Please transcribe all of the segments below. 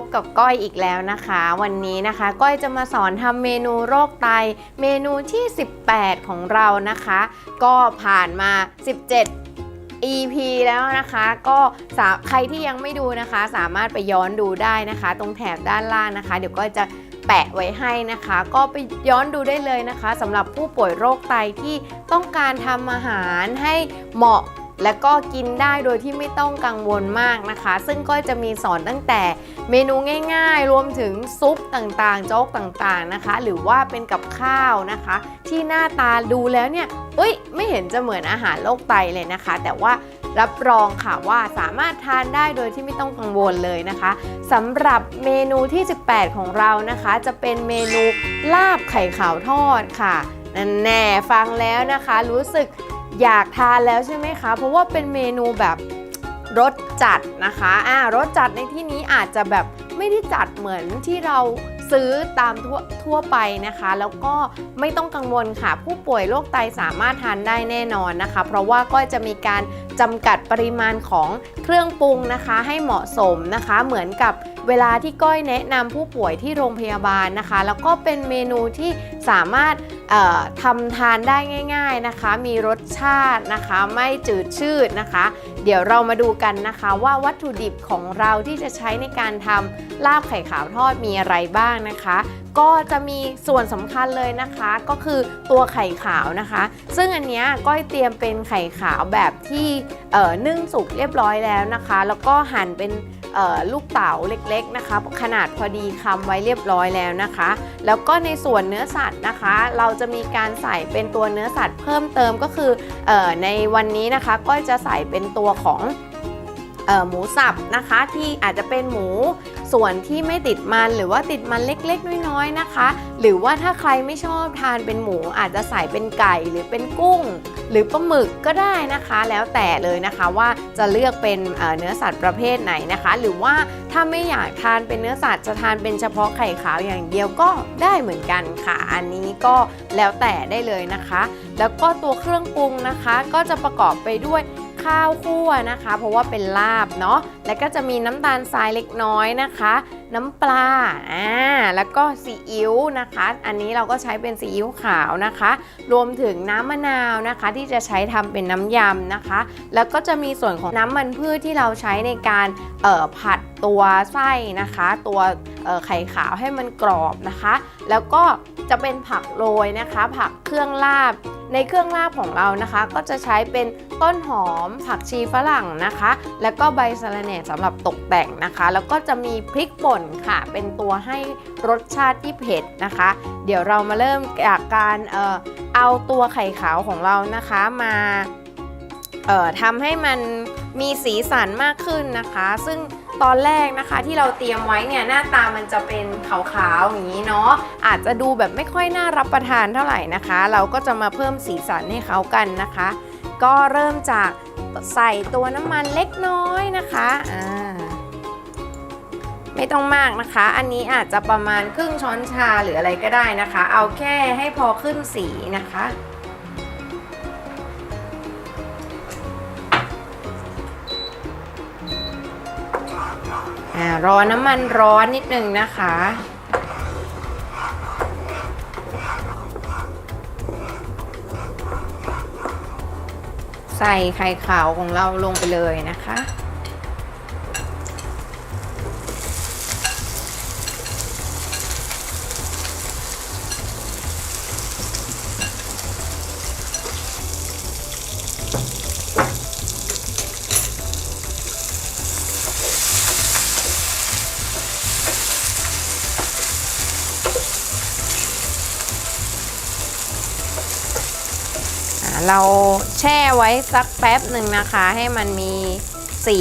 บกับก้อยอีกแล้วนะคะ วันนี้นะคะ ก้อยจะมาสอนทำเมนูโรคไต เมนูที่ 18 ของเรานะคะ ก็ผ่านมา 17 EP แล้วนะคะก็ใครที่ยังไม่ดูนะคะ สามารถไปย้อนดูได้นะคะ ตรงแถบด้านล่างนะคะ เดี๋ยวก้อยจะแปะไว้ให้นะคะ ก็ไปย้อนดูได้เลยนะคะสำหรับผู้ป่วยโรคไตที่ต้องการทำอาหารให้เหมาะ และก็กินได้โดยที่ไม่ต้องกังวลมากนะคะ ซึ่งก็จะมีสอนตั้งแต่เมนูง่ายๆ รวมถึงซุปต่างๆ โจ๊กต่างๆนะคะ หรือว่าเป็นกับข้าวนะคะ ที่หน้าตาดูแล้วเนี่ยเอ้ย ไม่เห็นจะเหมือนอาหารโรคไตเลยนะคะ แต่ว่ารับรองค่ะว่าสามารถทานได้โดยที่ไม่ต้องกังวลเลยนะคะสำหรับเมนูที่ 18 ของเรานะคะ จะเป็นเมนูลาบไข่ขาวทอดค่ะนั่นแน่ฟังแล้วนะคะ รู้สึก อยากทานแล้วใช่ไหมคะ เพราะว่าเป็นเมนูแบบรสจัดนะคะอ่ารสจัดในที่นี้อาจจะแบบไม่ได้จัดเหมือนที่เราซื้อตามทั่วทั่วไปนะคะ แล้วก็ไม่ต้องกังวลค่ะ ผู้ป่วยโรคไตสามารถทานได้แน่นอนนะคะ เพราะว่าก็จะมีการจำกัดปริมาณของเครื่องปรุงนะคะ ให้เหมาะสมนะคะ เหมือนกับเวลาที่ก้อยแนะนำผู้ป่วยที่โรงพยาบาลนะคะ แล้วก็เป็นเมนูที่สามารถทำทานได้ง่าย ๆนะคะ มีรสชาตินะคะ ไม่จืดชืดนะคะ เดี๋ยวเรามาดูกันนะคะว่าวัตถุดิบของเราที่จะใช้ในการทำลาบไข่ขาวทอดมีอะไรบ้างนะคะ ก็จะมีส่วนสำคัญเลยนะคะ ก็คือตัวไข่ขาวนะคะ ซึ่งอันนี้ก้อยเตรียมเป็นไข่ขาวแบบที่นึ่งสุกเรียบร้อยแล้วนะคะ แล้วก็หั่นเป็น ลูกเต๋าเล็กๆนะคะ ขนาดพอดีคำไว้เรียบร้อยแล้วนะคะ แล้วก็ในส่วนเนื้อสัตว์นะคะ เราจะมีการใส่เป็นตัวเนื้อสัตว์เพิ่มเติมก็คือออในวันนี้นะคะก็จะใส่เป็นตัวของออหมูสับนะคะที่อาจจะเป็นหมู ส่วนที่ไม่ติดมันหรือว่าติดมันเล็กๆ น้อยๆนะคะ หรือว่าถ้าใครไม่ชอบทานเป็นหมูอาจจะใส่เป็นไก่หรือเป็นกุ้ง หรือปลาหมึกก็ได้นะคะ แล้วแต่เลยนะคะว่าจะเลือกเป็นเอ่อเนื้อสัตว์ประเภทไหนนะคะ หรือว่าถ้าไม่อยากทานเป็นเนื้อสัตว์จะทานเป็นเฉพาะไข่ขาวอย่างเดียวก็ได้เหมือนกันค่ะ อันนี้ก็แล้วแต่ได้เลยนะคะ แล้วก็ตัวเครื่องปรุงนะคะ ก็จะประกอบไปด้วย ข้าวคั่วนะคะ เพราะว่าเป็นลาบเนาะ และก็จะมีน้ำตาลทรายเล็กน้อยนะคะ น้ำปลาอ่าแล้วก็ซีอิ๊วนะคะ อันนี้เราก็ใช้เป็นซีอิ๊วขาวนะคะ รวมถึงน้ำมะนาวนะคะ ที่จะใช้ทำเป็นน้ำยำนะคะ แล้วก็จะมีส่วนของน้ำมันพืชที่เราใช้ในการเอ่อผัดตัวไส้นะคะ ตัวไข่ขาวให้มันกรอบนะคะ แล้วก็จะเป็นผักโรยนะคะ ผักเครื่องลาบ ในเครื่องลาบของเรานะคะ ก็จะใช้เป็นต้นหอม ผักชีฝรั่งนะคะ แล้วก็ใบสะระแหน่สำหรับตกแต่งนะคะ แล้วก็จะมีพริกป่นค่ะ เป็นตัวให้รสชาติที่เผ็ดนะคะ เดี๋ยวเรามาเริ่มจากการเออเอาตัวไข่ขาวของเรานะคะมาเอ่อทำให้มันมีสีสันมากขึ้นนะคะ ซึ่งตอนแรกนะคะที่เราเตรียมไว้เนี่ยหน้าตามันจะเป็นขาวๆอย่างนี้เนาะอาจจะดูแบบไม่ค่อยน่ารับประทานเท่าไหร่นะคะ เราก็จะมาเพิ่มสีสันให้เขากันนะคะ ก็เริ่มจากใส่ตัวน้ำมันเล็กน้อยนะคะอ่า ไม่ต้องมากนะคะ อันนี้อาจจะประมาณครึ่งช้อนชาหรืออะไรก็ได้นะคะ เอาแค่ให้พอขึ้นสีนะคะ รอน้ำมันร้อนนิดนึงนะคะใส่ไข่ขาวของเราลงไปเลยนะคะ เราแช่ไว้สักแป๊บหนึ่งนะคะ ให้มันมีสี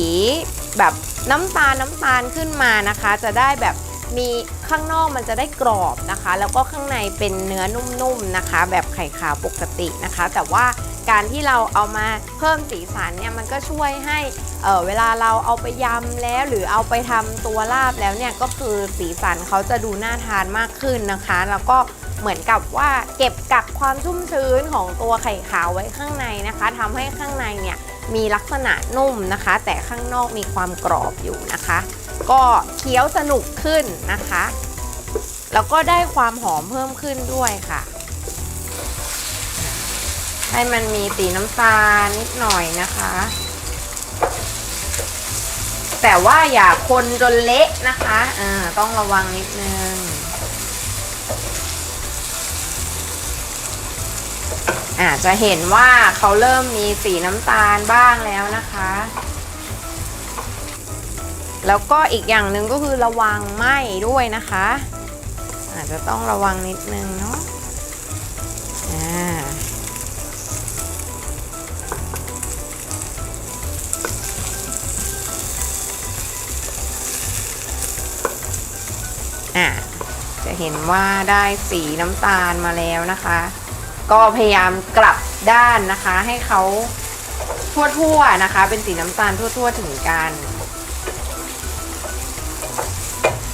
แบบน้ำตาลน้ำตาลขึ้นมานะคะ จะได้แบบมีข้างนอกมันจะได้กรอบนะคะ แล้วก็ข้างในเป็นเนื้อนุ่มๆนะคะ แบบไข่ขาวปกตินะคะ แต่ว่า การที่เราเอามาเพิ่มสีสันเนี่ยมันก็ช่วยให้เออเวลาเราเอาไปยำแล้ว หรือเอาไปทำตัวลาบแล้วเนี่ยก็คือสีสันเขาจะดูน่าทานมากขึ้นนะคะ แล้วก็เหมือนกับว่าเก็บกักความชุ่มชื้นของตัวไข่ขาวไว้ข้างในนะคะทำให้ข้างในเนี่ยมีลักษณะนุ่มนะคะ แต่ข้างนอกมีความกรอบอยู่นะคะ ก็เคี้ยวสนุกขึ้นนะคะ แล้วก็ได้ความหอมเพิ่มขึ้นด้วยค่ะ ให้มันมีสีน้ำตาลนิดหน่อยนะคะ แต่ว่าอย่าคนจนเละนะคะอ่าต้องระวังนิดนึงอาจจะเห็นว่าเขาเริ่มมีสีน้ำตาลบ้างแล้วนะคะ แล้วก็อีกอย่างหนึ่งก็คือระวังไหม้ด้วยนะคะ อาจจะต้องระวังนิดนึงเนาะอ่า อะจะเห็นว่าได้สีน้ำตาลมาแล้วนะคะ ก็พยายามกลับด้านนะคะ ให้เขาทั่วๆนะคะ เป็นสีน้ำตาลทั่ว ๆ ถึงกัน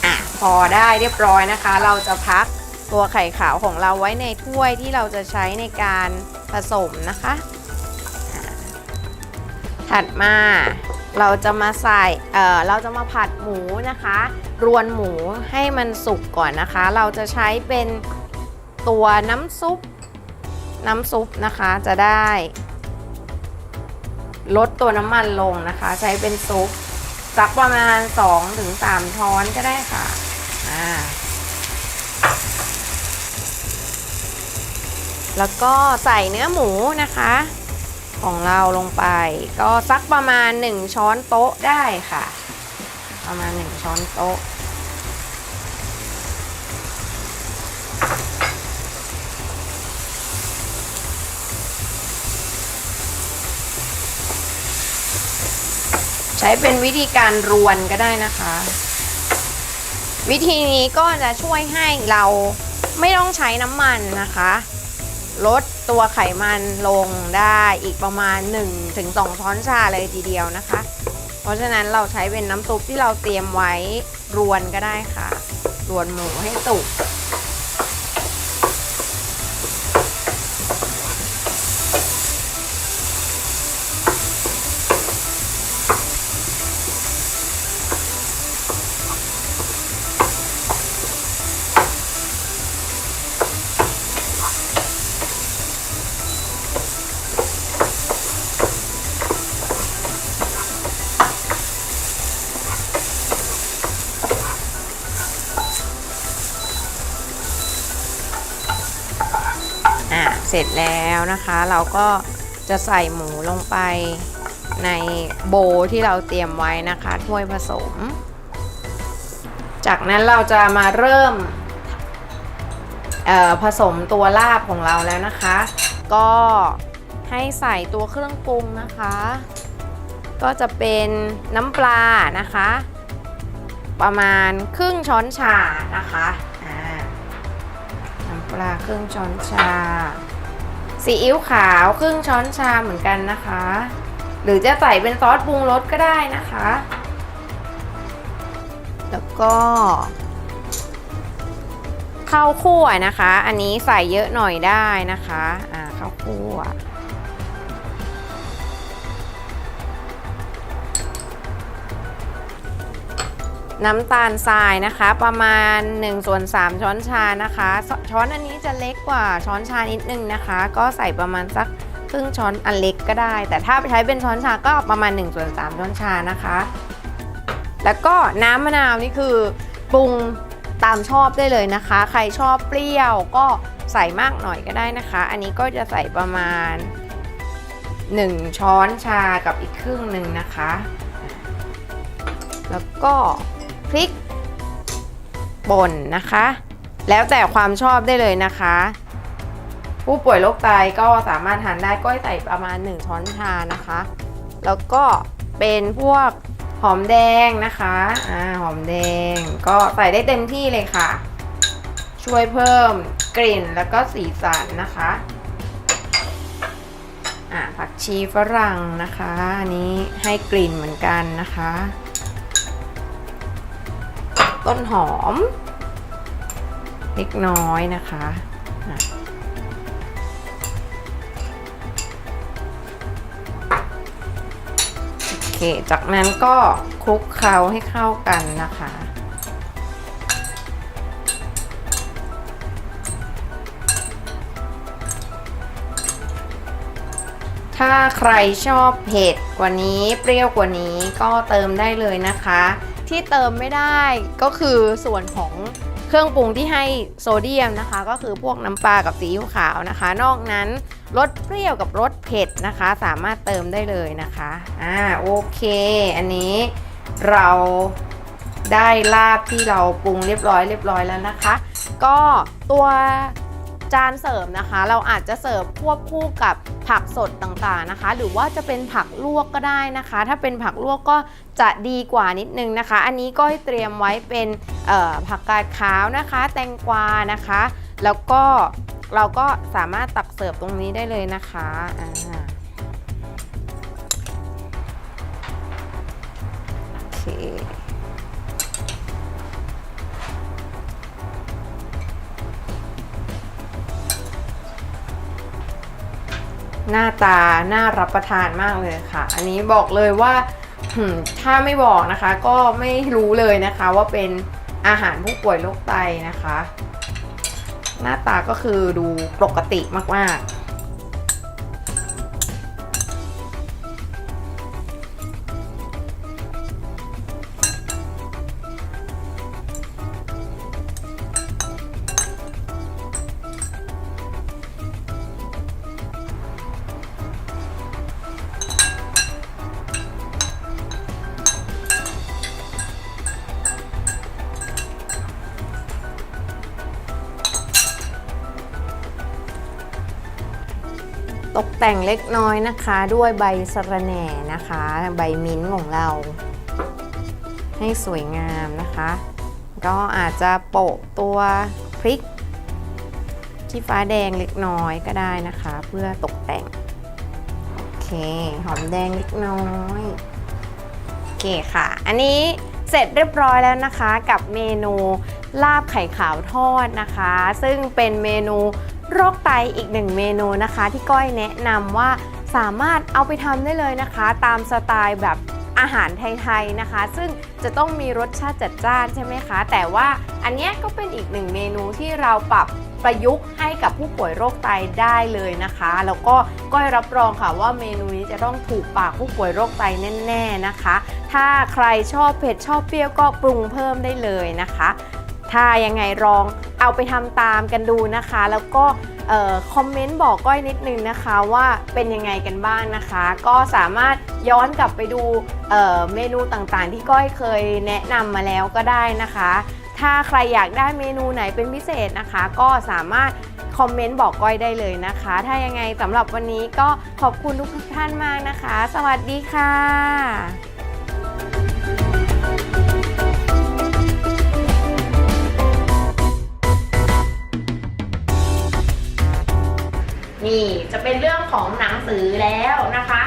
อะพอได้เรียบร้อยนะคะ เราจะพักตัวไข่ขาวของเราไว้ในถ้วยที่เราจะใช้ในการผสมนะคะ ถัดมาเราจะมาใส่เออเราจะมาผัดหมูนะคะ รวนหมูให้มันสุกก่อนนะคะ เราจะใช้เป็นตัวน้ำซุป น้ำซุปนะคะจะได้ ลดตัวน้ำมันลงนะคะ ใช้เป็นซุปสักประมาณ 2-3 ช้อนก็ได้ค่ะอ่าแล้วก็ใส่เนื้อหมูนะคะ ของเราลงไป ก็สักประมาณ 1 ช้อนโต๊ะได้ค่ะ ประมาณ1ช้อนโต๊ะ ใช้เป็นวิธีการรวนก็ได้นะคะ วิธีนี้ก็จะช่วยให้เราไม่ต้องใช้น้ำมันนะคะ ลดตัวไขมันลงได้อีกประมาณ 1-2ช้อนชาเลยทีเดียวนะคะ เพราะฉะนั้นเราใช้เป็นน้ำซุปที่เราเตรียมไว้รวนก็ได้ค่ะ รวนหมูให้สุก ร็จแล้วนะคะ เราก็จะใส่หมูลงไปในโบที่เราเตรียมไว้นะคะถ้วยผสม จากนั้นเราจะมาเริ่มผสมตัวลาบของเราแล้วนะคะ ก็ให้ใส่ตัวเครื่องปรุงนะคะ ก็จะเป็นน้ำปลานะคะ ประมาณครึ่งช้อนชานะคะน้ำปลาครึ่งช้อนชา ซีอิ๊วขาวครึ่งช้อนชาเหมือนกันนะคะ หรือจะใส่เป็นซอสปรุงรสก็ได้นะคะ แล้วก็ข้าวคั่วนะคะ อันนี้ใส่เยอะหน่อยได้นะคะ อ่าข้าวคั่ว น้ำตาลทรายนะคะ ประมาณ1ส่วน3ช้อนชานะคะ ช้อนอันนี้จะเล็กกว่าช้อนชานิดนึงนะคะ ก็ใส่ประมาณสักครึ่งช้อนอันเล็กก็ได้ แต่ถ้าใช้เป็นช้อนชาก็ประมาณ1ส่วน3ช้อนชานะคะ แล้วก็น้ำมะนาวนี่คือปรุงตามชอบได้เลยนะคะ ใครชอบเปรี้ยวก็ใส่มากหน่อยก็ได้นะคะ อันนี้ก็จะใส่ประมาณ 1 ช้อนชากับอีกครึ่งหนึ่งนะคะ แล้วก็ พริกป่นนะคะ แล้วแต่ความชอบได้เลยนะคะ ผู้ป่วยโรคไตก็สามารถทานได้ก็ใส่ประมาณ 1 ช้อนชานะคะ แล้วก็เป็นพวกหอมแดงนะคะอ่าหอมแดงก็ใส่ได้เต็มที่เลยค่ะ ช่วยเพิ่มกลิ่นแล้วก็สีสันนะคะอ่าผักชีฝรั่งนะคะอันนี้ให้กลิ่นเหมือนกันนะคะ ต้นหอม เล็กน้อยนะคะอะเค จากนั้นก็คลุกเคล้าให้เข้ากันนะคะถ้าใครชอบเผ็ดกว่านี้เปรี้ยวกว่านี้ก็เติมได้เลยนะคะ ที่เติมไม่ได้ก็คือส่วนของเครื่องปรุงที่ให้โซเดียมนะคะ ก็คือพวกน้ำปลากับซีอิ๊วขาวนะคะ นอกนั้นรสเปรี้ยวกับรสเผ็ดนะคะ สามารถเติมได้เลยนะคะอ่าโอเค อันนี้เราได้ลาบที่เราปรุงเรียบร้อยเรียบร้อยแล้วนะคะ ก็ตัว จานเสร์ฟนะคะ เราอาจจะเสิร์ฟควบคู่กับผักสดต่างๆนะคะ หรือว่าจะเป็นผักลวกก็ได้นะคะ ถ้าเป็นผักลวกก็จะดีกว่านิดนึงนะคะ อันนี้ก็ให้เตรียมไว้เป็นผักกาดขาวนะคะ แตงกวานะคะ แล้วก็เราก็สามารถตักเสิร์ฟตรงนี้ได้เลยนะคะโอเค หน้าตาน่ารับประทานมากเลยค่ะ อันนี้บอกเลยว่าถ้าไม่บอกนะคะก็ไม่รู้เลยนะคะว่าเป็นอาหารผู้ป่วยโรคไตนะคะ หน้าตาก็คือดูปกติมากๆ แต่งเล็กน้อยนะคะ ด้วยใบสะระแหน่นะคะ ใบมิ้นท์ของเรา ให้สวยงามนะคะ ก็อาจจะโปะตัวพริกที่ฟ้าแดงเล็กน้อยก็ได้นะคะ เพื่อตกแต่ง โอเค หอมแดงเล็กน้อยโอเคค่ะ อันนี้เสร็จเรียบร้อยแล้วนะคะกับเมนูลาบไข่ขาวทอดนะคะ ซึ่งเป็นเมนู โรคไตอีกหนึ่งเมนูนะคะ ที่ก้อยแนะนำว่าสามารถเอาไปทำได้เลยนะคะ ตามสไตล์แบบอาหารไทยๆนะคะ ซึ่งจะต้องมีรสชาติจัดจ้านใช่ไหมคะ แต่ว่าอันนี้ก็เป็นอีกหนึ่งเมนูที่เราปรับประยุกต์ให้กับผู้ป่วยโรคไตได้เลยนะคะ แล้วก็ก้อยรับรองค่ะว่าเมนูนี้จะต้องถูกปากผู้ป่วยโรคไตแน่ ๆนะคะ ถ้าใครชอบเผ็ดชอบเปรี้ยวก็ปรุงเพิ่มได้เลยนะคะ ถ้ายังไงลองเอาไปทำตามกันดูนะคะ แล้วก็คอมเมนต์บอกก้อยนิดนึงนะคะว่าเป็นยังไงกันบ้างนะคะ ก็สามารถย้อนกลับไปดูเเมนูต่างๆ ที่ก้อยเคยแนะนำมาแล้วก็ได้นะคะ ถ้าใครอยากได้เมนูไหนเป็นพิเศษนะคะ ก็สามารถคอมเมนต์บอกก้อยได้เลยนะคะ ถ้ายังไงสำหรับวันนี้ก็ขอบคุณทุกท่านมากนะคะ สวัสดีค่ะ นี่จะเป็นเรื่องของหนังสือแล้วนะคะ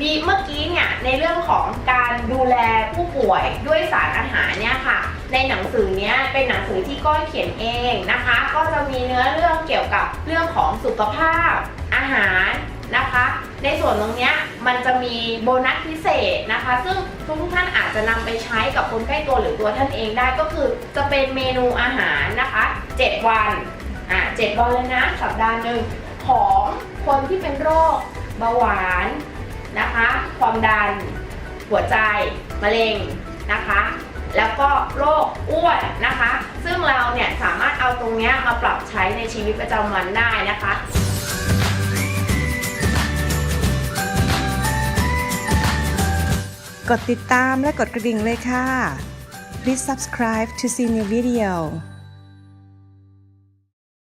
มีเมื่อกี้เนี่ยในเรื่องของการดูแลผู้ป่วยด้วยสารอาหารเนี่ยค่ะ ในหนังสือเนี้ยเป็นหนังสือที่ก้อยเขียนเองนะคะ ก็จะมีเนื้อเรื่องเกี่ยวกับเรื่องของสุขภาพอาหารนะคะ ในส่วนตรงเนี้ยมันจะมีโบนัสพิเศษนะคะ ซึ่งทุกท่านอาจจะนำไปใช้กับคนใกล้ตัวหรือตัวท่านเองได้ก็คือจะเป็นเมนูอาหารนะคะ 7 วันอะ7วันเลยนะสัปดาห์หนึ่ง ของคนที่เป็นโรคเบาหวานนะคะ ความดัน หัวใจ มะเร็งนะคะ แล้วก็โรคอ้วนนะคะ ซึ่งเราเนี่ยสามารถเอาตรงนี้มาปรับใช้ในชีวิตประจำวันได้นะคะกดติดตามและกดกระดิ่งเลยค่ะ Please subscribe to see new video